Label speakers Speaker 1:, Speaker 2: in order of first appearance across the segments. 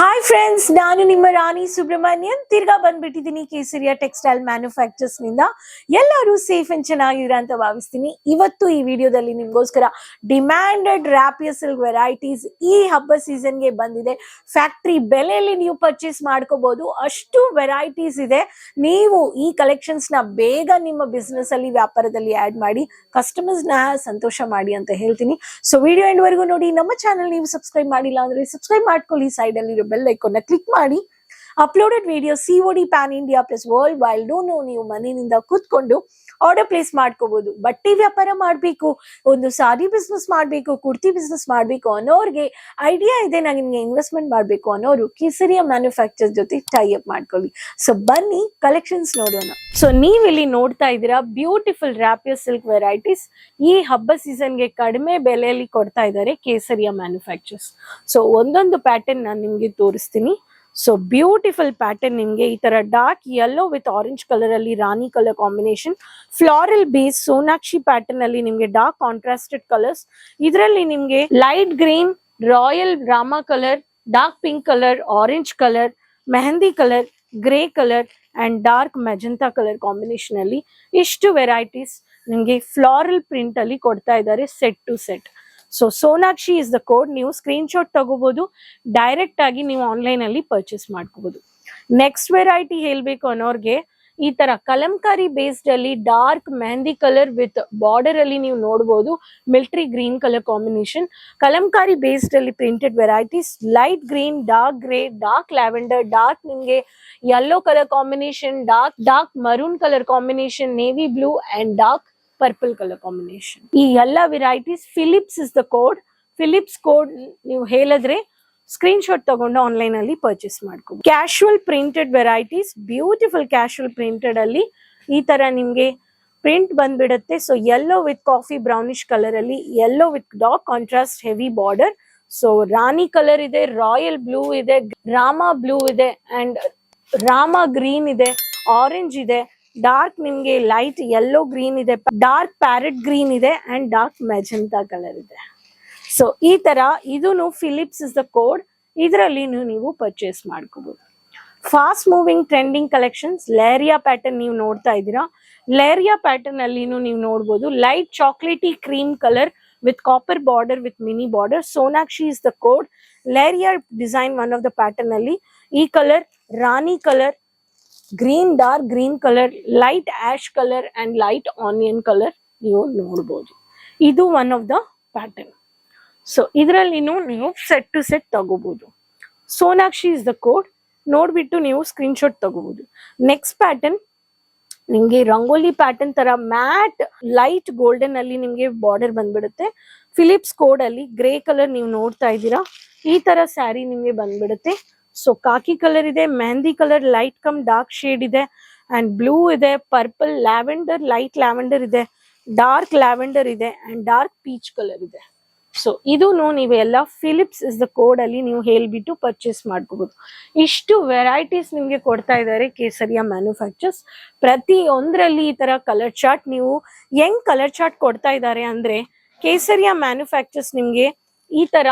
Speaker 1: Hi hi friends ನಾನು ನಿಮ್ಮ ರಾಣಿ ಸುಬ್ರಹ್ಮಣ್ಯನ್. ತಿರ್ಗಾ ಬಂದ್ಬಿಟ್ಟಿದ್ದೀನಿ ಕೇಸರಿಯಾ ಟೆಕ್ಸ್ಟೈಲ್ ಮ್ಯಾನುಫ್ಯಾಕ್ಚರ್ಸ್ನಿಂದ ಎಲ್ಲರೂ ಸೇಫ್ ಅಂಡ್ ಚೆನ್ನಾಗಿದ್ರ ಅಂತ ಭಾವಿಸ್ತೀನಿ. ಇವತ್ತು ಈ ವಿಡಿಯೋದಲ್ಲಿ ನಿಮ್ಗೋಸ್ಕರ ಡಿಮ್ಯಾಂಡೆಡ್ ರ್ಯಾಪಿಯ ವೆರೈಟೀಸ್ ಈ ಹಬ್ಬ ಸೀಸನ್ಗೆ ಬಂದಿದೆ. ಫ್ಯಾಕ್ಟ್ರಿ ಬೆಲೆಯಲ್ಲಿ ನೀವು ಪರ್ಚೇಸ್ ಮಾಡ್ಕೋಬಹುದು ಅಷ್ಟು ವೆರೈಟೀಸ್ ಇದೆ. ನೀವು ಈ ಕಲೆಕ್ಷನ್ಸ್ನ ಬೇಗ ನಿಮ್ಮ ಬಿಸ್ನೆಸ್ ಅಲ್ಲಿ ವ್ಯಾಪಾರದಲ್ಲಿ ಆಡ್ ಮಾಡಿ ಕಸ್ಟಮರ್ಸ್ನ ಸಂತೋಷ ಮಾಡಿ ಅಂತ ಹೇಳ್ತೀನಿ. ಸೊ, ವಿಡಿಯೋ ಎಂಡ್ ವರೆಗೂ ನೋಡಿ. ನಮ್ಮ ಚಾನಲ್ ನೀವು ಸಬ್ಸ್ಕ್ರೈಬ್ ಮಾಡಿಲ್ಲ ಅಂದ್ರೆ ಸಬ್ಸ್ಕ್ರೈಬ್ ಮಾಡ್ಕೊಳ್ಳಿ. ಸೈಡ್ ಅಲ್ಲಿ ಬೆಲ್ ಐಕಾನ್ ಕ್ಲಿಕ್ ಮಾಡಿ uploaded video C D pan India plus worldwide ನೀವು ಮನೆಯಿಂದ ಕೂತ್ಕೊಂಡು ಆರ್ಡರ್ ಪ್ಲೇಸ್ ಮಾಡ್ಕೋಬಹುದು ಬಟ್ಟೆ ವ್ಯಾಪಾರ ಮಾಡಬೇಕು, ಒಂದು ಸಾರಿ ಬಿಸ್ನೆಸ್ ಮಾಡಬೇಕು, ಕುರ್ತಿ ಬಿಸ್ನೆಸ್ ಮಾಡಬೇಕು ಅನ್ನೋರಿಗೆ ಐಡಿಯಾ ಇದೆ, ನಾನು ನಿಮಗೆ ಇನ್ವೆಸ್ಟ್ಮೆಂಟ್ ಮಾಡಬೇಕು ಅನ್ನೋರು ಕೇಸರಿಯ ಮ್ಯಾನುಫ್ಯಾಕ್ಚರ್ ಜೊತೆ ಟೈ ಅಪ್ ಮಾಡ್ಕೊಳ್ಳಿ. ಸೊ ಬನ್ನಿ ಕಲೆಕ್ಷನ್ಸ್ ನೋಡೋಣ. ಸೊ ನೀವಿಲ್ಲಿ ನೋಡ್ತಾ ಇದ್ದೀರಾ ಬ್ಯೂಟಿಫುಲ್ ರ್ಯಾಪಿಯರ್ ಸಿಲ್ಕ್ ವೆರೈಟೀಸ್ ಈ ಹಬ್ಬ ಸೀಸನ್ಗೆ ಕಡಿಮೆ ಬೆಲೆಯಲ್ಲಿ ಕೊಡ್ತಾ ಇದ್ದಾರೆ ಕೇಸರಿಯ ಮ್ಯಾನುಫ್ಯಾಕ್ಚರ್ಸ್ ಸೊ ಒಂದೊಂದು ಪ್ಯಾಟರ್ನ್ ನಾನು ನಿಮಗೆ ತೋರಿಸ್ತೀನಿ. ಸೊ ಬ್ಯೂಟಿಫುಲ್ ಪ್ಯಾಟರ್ನ್ ನಿಮ್ಗೆ. ಈ ತರ dark yellow with orange colour ಅಲ್ಲಿ rani colour combination floral base Sonakshi pattern ಅಲ್ಲಿ ನಿಮಗೆ ಡಾರ್ಕ್ ಕಾಂಟ್ರಾಸ್ಟೆಡ್ ಕಲರ್ಸ್ ಇದರಲ್ಲಿ ನಿಮ್ಗೆ light green royal drama colour dark pink colour orange colour mehndi colour grey colour and dark magenta colour combination ಅಲ್ಲಿ ಇಷ್ಟು varieties ನಿಮ್ಗೆ floral print ಅಲ್ಲಿ ಕೊಡ್ತಾ ಇದ್ದಾರೆ set to set so Sonakshi is the code ನೀವು screen shot ತಗೋಬಹುದು direct ಆಗಿ ನೀವು ಆನ್ಲೈನ್ ಅಲ್ಲಿ ಪರ್ಚೇಸ್ ಮಾಡ್ಕೋಬಹುದು ನೆಕ್ಸ್ಟ್ ವೆರೈಟಿ ಹೇಳ್ಬೇಕು ಅನ್ನೋರ್ಗೆ, ಈ ತರ ಕಲಂಕಾರಿ ಬೇಸ್ಡ್ ಅಲ್ಲಿ dark mehndi colour with border ಅಲ್ಲಿ ನೀವು ನೋಡಬಹುದು military green colour combination kalamkari based ಅಲ್ಲಿ printed varieties light green dark grey dark lavender dark ನಿಮ್ಗೆ yellow colour combination dark dark maroon colour combination navy blue and dark purple colour combination ಈ ಎಲ್ಲ varieties Philips is the code Philips code ನೀವು ಹೇಳಿದ್ರೆ screen shot ತಗೊಂಡು online ಅಲ್ಲಿ purchase ಮಾಡ್ಕೋಬಹುದು casual printed varieties beautiful casual printed ಅಲ್ಲಿ ಈ ತರ ನಿಮ್ಗೆ ಪ್ರಿಂಟ್ ಬಂದ್ಬಿಡುತ್ತೆ. So yellow with coffee brownish colour ಅಲ್ಲಿ yellow with dark contrast heavy border so rani colour ಇದೆ ರಾಯಲ್ ಬ್ಲೂ ಇದೆ ರಾಮ ಬ್ಲೂ ಇದೆ ಅಂಡ್ ರಾಮ ಗ್ರೀನ್ ಇದೆ ಆರೆಂಜ್ ಇದೆ. ಡಾರ್ಕ್ ನಿಮ್ಗೆ ಲೈಟ್ ಯೆಲ್ಲೋ ಗ್ರೀನ್ ಇದೆ ಡಾರ್ಕ್ ಪ್ಯಾರೆಟ್ ಗ್ರೀನ್ ಇದೆ ಅಂಡ್ ಡಾರ್ಕ್ ಮೆಜೆಂತ ಕಲರ್ ಇದೆ. ಸೊ ಈ ತರ ಇದೂನು ಫಿಲಿಪ್ಸ್ ಇಸ್ ದ ಕೋಡ್ ಇದರಲ್ಲಿ ನೀವು ಪರ್ಚೇಸ್ ಮಾಡ್ಕೋಬಹುದು fast moving trending collections leheriya pattern ನೀವು ನೋಡ್ತಾ ಇದ್ದೀರಾ? ಲೇರಿಯಾ ಪ್ಯಾಟರ್ನ್ ಅಲ್ಲಿನೂ ನೀವು ನೋಡ್ಬೋದು. Light chocolatey cream colour with copper border with mini border Sonakshi is the code leheriya design one of the pattern ಅಲ್ಲಿ. ಈ colour rani colour green dark green colour light ash colour and light onion colour ನೀವು ನೋಡ್ಬೋದು. ಇದು one of the pattern so ಇದರಲ್ಲಿ ನೀವು set to set ತಗೋಬಹುದು Sonakshi is the code ನೋಡ್ಬಿಟ್ಟು ನೀವು ಸ್ಕ್ರೀನ್ ಶಾಟ್ ತಗೋಬಹುದು ನೆಕ್ಸ್ಟ್ ಪ್ಯಾಟರ್ನ್ ನಿಮ್ಗೆ ರಂಗೋಲಿ ಪ್ಯಾಟರ್ನ್ ತರ ಮ್ಯಾಟ್ ಲೈಟ್ ಗೋಲ್ಡನ್ ಅಲ್ಲಿ ನಿಮಗೆ ಬಾರ್ಡರ್ ಬಂದ್ಬಿಡುತ್ತೆ. ಫಿಲಿಪ್ಸ್ ಕೋಡ್ ಅಲ್ಲಿ ಗ್ರೇ ಕಲರ್ ನೀವು ನೋಡ್ತಾ ಇದ್ದೀರಾ. ಈ ತರ ಸ್ಯಾರಿ ನಿಮಗೆ ಬಂದ್ಬಿಡುತ್ತೆ. ಸೊ ಕಾಕಿ ಕಲರ್ ಇದೆ mehndi colour light cum dark shade ಇದೆ ಅಂಡ್ ಬ್ಲೂ ಇದೆ ಪರ್ಪಲ್ ಲ್ಯಾವೆಂಡರ್ ಲೈಟ್ ಲ್ಯಾವೆಂಡರ್ ಇದೆ ಡಾರ್ಕ್ ಲ್ಯಾವೆಂಡರ್ ಇದೆ ಅಂಡ್ ಡಾರ್ಕ್ ಪೀಚ್ ಕಲರ್ ಇದೆ. ಸೊ ಇದು ನೀವೆಲ್ಲ ಫಿಲಿಪ್ಸ್ ಇಸ್ ದ ಕೋಡ್ ಅಲ್ಲಿ ನೀವು ಹೇಳ್ಬಿಟ್ಟು ಪರ್ಚೇಸ್ ಮಾಡ್ಕೋಬಹುದು ಇಷ್ಟು ವೆರೈಟೀಸ್ ನಿಮ್ಗೆ ಕೊಡ್ತಾ ಇದ್ದಾರೆ ಕೇಸರಿಯ ಮ್ಯಾನುಫ್ಯಾಕ್ಚರ್ಸ್ ಪ್ರತಿ ಒಂದರಲ್ಲಿ ಈ ತರ ಕಲರ್ ಚಾರ್ಟ್ ನೀವು ಹೆಂಗ್ ಕಲರ್ ಚಾರ್ಟ್ ಕೊಡ್ತಾ ಇದ್ದಾರೆ ಅಂದ್ರೆ ಕೇಸರಿಯ ಮ್ಯಾನುಫ್ಯಾಕ್ಚರ್ಸ್ ನಿಮ್ಗೆ ಈ ತರ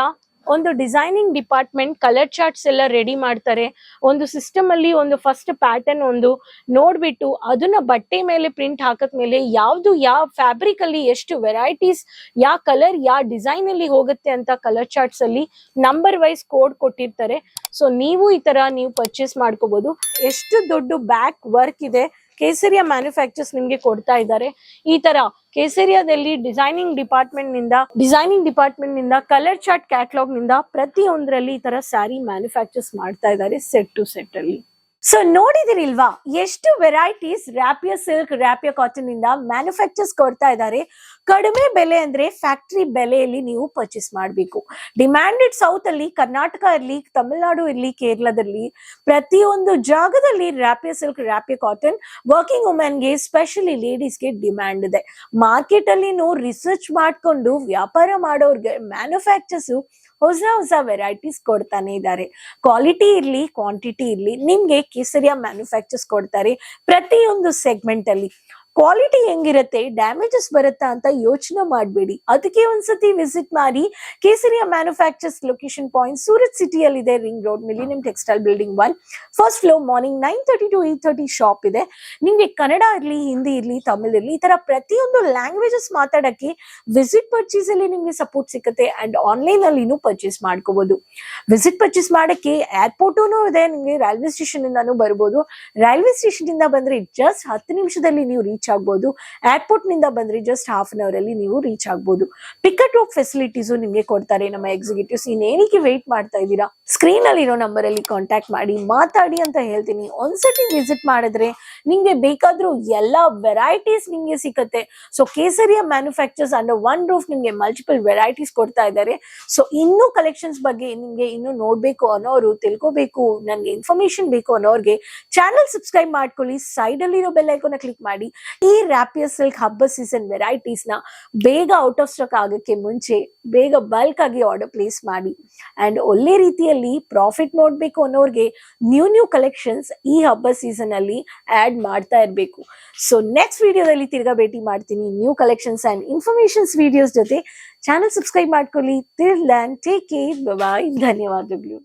Speaker 1: ಒಂದು ಡಿಸೈನಿಂಗ್ ಡಿಪಾರ್ಟ್ಮೆಂಟ್, ಕಲರ್ ಚಾರ್ಟ್ಸ್ ಎಲ್ಲ ರೆಡಿ ಮಾಡ್ತಾರೆ. ಒಂದು ಸಿಸ್ಟಮ್ ಅಲ್ಲಿ ಒಂದು ಫಸ್ಟ್ ಪ್ಯಾಟರ್ನ್ ಒಂದು ನೋಡ್ಬಿಟ್ಟು ಅದನ್ನ ಬಟ್ಟೆ ಮೇಲೆ ಪ್ರಿಂಟ್ ಹಾಕಕ್ ಮೇಲೆ ಯಾವ್ದು ಯಾವ ಫ್ಯಾಬ್ರಿಕ್ ಅಲ್ಲಿ ಎಷ್ಟು ವೆರೈಟೀಸ್ ಯಾವ ಕಲರ್ ಯಾವ ಡಿಸೈನ್ ಅಲ್ಲಿ ಹೋಗುತ್ತೆ ಅಂತ ಕಲರ್ ಚಾರ್ಟ್ಸ್ ಅಲ್ಲಿ ನಂಬರ್ ವೈಸ್ ಕೋಡ್ ಕೊಟ್ಟಿರ್ತಾರೆ. ಸೊ ನೀವು ಈ ತರ ನೀವು ಪರ್ಚೇಸ್ ಮಾಡ್ಕೋಬಹುದು ಎಷ್ಟು ದೊಡ್ಡ ಬ್ಯಾಕ್ ವರ್ಕ್ ಇದೆ. ಕೇಸರಿಯ ಮ್ಯಾನುಫ್ಯಾಕ್ಚರ್ಸ್ ನಿಮ್ಗೆ ಕೊಡ್ತಾ ಇದ್ದಾರೆ. ಈ ತರ ಕೇಸರಿಯಾದಲ್ಲಿ ಡಿಸೈನಿಂಗ್ ಡಿಪಾರ್ಟ್ಮೆಂಟ್ನಿಂದ, ಡಿಸೈನಿಂಗ್ ಡಿಪಾರ್ಟ್ಮೆಂಟ್ನಿಂದ, ಕಲರ್ ಚಾರ್ಟ್ ಕ್ಯಾಟ್ಲಾಗ್ನಿಂದ ಪ್ರತಿಯೊಂದರಲ್ಲಿ ಈ ತರ ಸ್ಯಾರಿ ಮ್ಯಾನುಫ್ಯಾಕ್ಚರ್ಸ್ ಮಾಡ್ತಾ ಇದ್ದಾರೆ ಸೆಟ್ ಟು ಸೆಟ್ ಅಲ್ಲಿ. ಸೊ ನೋಡಿದಿರಿಲ್ವಾ? ಎಷ್ಟು varieties rapier silk rapier cotton ಇಂದ ಮ್ಯಾನುಫ್ಯಾಕ್ಚರ್ಸ್ ಕೊಡ್ತಾ ಇದ್ದಾರೆ. ಕಡಿಮೆ ಬೆಲೆ ಅಂದ್ರೆ ಫ್ಯಾಕ್ಟರಿ ಬೆಲೆಯಲ್ಲಿ ನೀವು ಪರ್ಚೇಸ್ ಮಾಡಬೇಕು. ಡಿಮ್ಯಾಂಡೆಡ್ ಸೌತ್ ಅಲ್ಲಿ ಕರ್ನಾಟಕ ಇರ್ಲಿ ತಮಿಳುನಾಡು ಇರ್ಲಿ ಕೇರಳದಲ್ಲಿ ಪ್ರತಿಯೊಂದು ಜಾಗದಲ್ಲಿ rapier silk rapier cotton working ವುಮೆನ್ಗೆ specially ಲೇಡೀಸ್ಗೆ ಡಿಮ್ಯಾಂಡ್ ಇದೆ. ಮಾರ್ಕೆಟ್ ಅಲ್ಲಿ ರಿಸರ್ಚ್ ಮಾಡ್ಕೊಂಡು ವ್ಯಾಪಾರ ಮಾಡೋರ್ಗೆ ಮ್ಯಾನುಫ್ಯಾಕ್ಚರ್ಸ್ ಹೊಸ ಹೊಸ ವೆರೈಟೀಸ್ ಕೊಡ್ತಾನೆ ಇದ್ದಾರೆ. ಕ್ವಾಲಿಟಿ ಇರ್ಲಿ ಕ್ವಾಂಟಿಟಿ ಇರ್ಲಿ, ನಿಮ್ಗೆ ಕೇಸರಿಯ ಮ್ಯಾನುಫ್ಯಾಕ್ಚರ್ಸ್ ಕೊಡ್ತಾರೆ. ಪ್ರತಿಯೊಂದು ಸೆಗ್ಮೆಂಟ್ ಅಲ್ಲಿ ಕ್ವಾಲಿಟಿ ಹೆಂಗಿರತ್ತೆ? ಡ್ಯಾಮೇಜಸ್ ಬರುತ್ತಾ ಅಂತ ಯೋಚನೆ ಮಾಡಬೇಡಿ. ಅದಕ್ಕೆ ಒಂದ್ಸತಿ ವಿಸಿಟ್ ಮಾಡಿ Kesariya manufacturers location point Surat ಸಿಟಿಯಲ್ಲಿ ಇದೆ ring road millennium textile building one first floor morning nine thirty to eight thirty shop ಇದೆ. ನಿಮಗೆ ಕನ್ನಡ ಇರಲಿ, ಹಿಂದಿ ಇರಲಿ, ತಮಿಳ್ ಇರಲಿ, ಈ ತರ ಪ್ರತಿಯೊಂದು ಲ್ಯಾಂಗ್ವೇಜಸ್ ಮಾತಾಡಕ್ಕೆ ವಿಸಿಟ್ ಪರ್ಚೇಸ್ ಅಲ್ಲಿ ನಿಮ್ಗೆ ಸಪೋರ್ಟ್ ಸಿಗುತ್ತೆ ಅಂಡ್ ಆನ್ಲೈನ್ ಅಲ್ಲಿನೂ ಪರ್ಚೇಸ್ ಮಾಡ್ಕೋಬಹುದು ವಿಸಿಟ್ ಪರ್ಚೇಸ್ ಮಾಡಕ್ಕೆ ಏರ್ಪೋರ್ಟೂ ಇದೆ, ನಿಮ್ಗೆ ರೈಲ್ವೆ ಸ್ಟೇಷನ್ ಇಂದಾನು ಬರ್ಬೋದು. ರೈಲ್ವೆ ಸ್ಟೇಷನ್ ಇಂದ ಬಂದ್ರೆ ಜಸ್ಟ್ ಹತ್ತು ನಿಮಿಷದಲ್ಲಿ ನೀವು ರೀಚ್ ಆಗ್ಬೋದು. ಏರ್ಪೋರ್ಟ್ನಿಂದ ಬಂದ್ರೆ ಜಸ್ಟ್ ಹಾಫ್ ಅನ್ ಅವರ್ ಅಲ್ಲಿ ನೀವು ರೀಚ್ ಆಗ್ಬೋದು. ಪಿಕಟ್ ಆಫ್ ಫೆಸಿಲಿಟೀಸು ನಿಮ್ಗೆ ಕೊಡ್ತಾರೆ ನಮ್ಮ ಎಕ್ಸಿಕ್ಯೂಟಿವ್ಸ್ ಇನ್ನೇನಕ್ಕೆ ವೇಟ್ ಮಾಡ್ತಾ ಇದ್ದೀರಾ? ಸ್ಕ್ರೀನ್ ಅಲ್ಲಿ ಇರೋ ನಂಬರ್ ಅಲ್ಲಿ ಕಾಂಟ್ಯಾಕ್ಟ್ ಮಾಡಿ, ಮಾತಾಡಿ ಅಂತ ಹೇಳ್ತೀನಿ. ಒಂದ್ಸತಿ ವಿಸಿಟ್ ಮಾಡಿದ್ರೆ ನಿಮ್ಗೆ ಬೇಕಾದ್ರೂ ಎಲ್ಲಾ ವೆರೈಟೀಸ್ ನಿಮ್ಗೆ ಸಿಕ್ಕತ್ತೆ so Kesariya manufacturers under one roof ನಿಮ್ಗೆ ಮಲ್ಟಿಪಲ್ ವೆರೈಟೀಸ್ ಕೊಡ್ತಾ ಇದ್ದಾರೆ. ಸೊ ಇನ್ನೂ ಕಲೆಕ್ಷನ್ಸ್ ಬಗ್ಗೆ ನಿಮ್ಗೆ ಇನ್ನೂ ನೋಡ್ಬೇಕು ಅನ್ನೋರು, ತಿಳ್ಕೋಬೇಕು, ನನ್ಗೆ ಇನ್ಫಾರ್ಮೇಶನ್ ಬೇಕು ಅನ್ನೋರ್ಗೆ ಚಾನಲ್ ಸಬ್ಸ್ಕ್ರೈಬ್ ಮಾಡ್ಕೊಳ್ಳಿ. ಸೈಡ್ ಅಲ್ಲಿರೋ ಬೆಲ್ ಐಕೋನ ಕ್ಲಿಕ್ ಮಾಡಿ. ಈ ರ್ಯಾಪಿಯರ್ ಸಿಲ್ಕ್ ಹಬ್ಬ ಸೀಸನ್ ವೆರೈಟೀಸ್ನ ಬೇಗ ಔಟ್ ಆಫ್ ಸ್ಟಾಕ್ ಆಗಕ್ಕೆ ಮುಂಚೆ ಬೇಗ ಬಲ್ಕ್ ಆಗಿ ಆರ್ಡರ್ ಪ್ಲೇಸ್ ಮಾಡಿ. ಅಂಡ್ ಒಳ್ಳೆ ರೀತಿಯಲ್ಲಿ ಪ್ರಾಫಿಟ್ ನೋಡ್ಬೇಕು ಅನ್ನೋರ್ಗೆ ನ್ಯೂ ನ್ಯೂ ಕಲೆಕ್ಷನ್ಸ್ ಈ ಹಬ್ಬ ಸೀಸನ್ ಅಲ್ಲಿ ಆಡ್ ಮಾಡ್ತಾ ಇರಬೇಕು. ಸೊ ನೆಕ್ಸ್ಟ್ ವಿಡಿಯೋದಲ್ಲಿ ತಿರ್ಗಾ ಭೇಟಿ ಮಾಡ್ತೀನಿ new collections and informations videos ಜೊತೆ. ಚಾನಲ್ ಸಬ್ಸ್ಕ್ರೈಬ್ ಮಾಡ್ಕೊಳ್ಳಿ. ತಿರ್ಲ್ಯಾಂಡ್ ಟೇಕ್ ಕೇರ್ ಬಾಯ್ ಧನ್ಯವಾದಗಳು.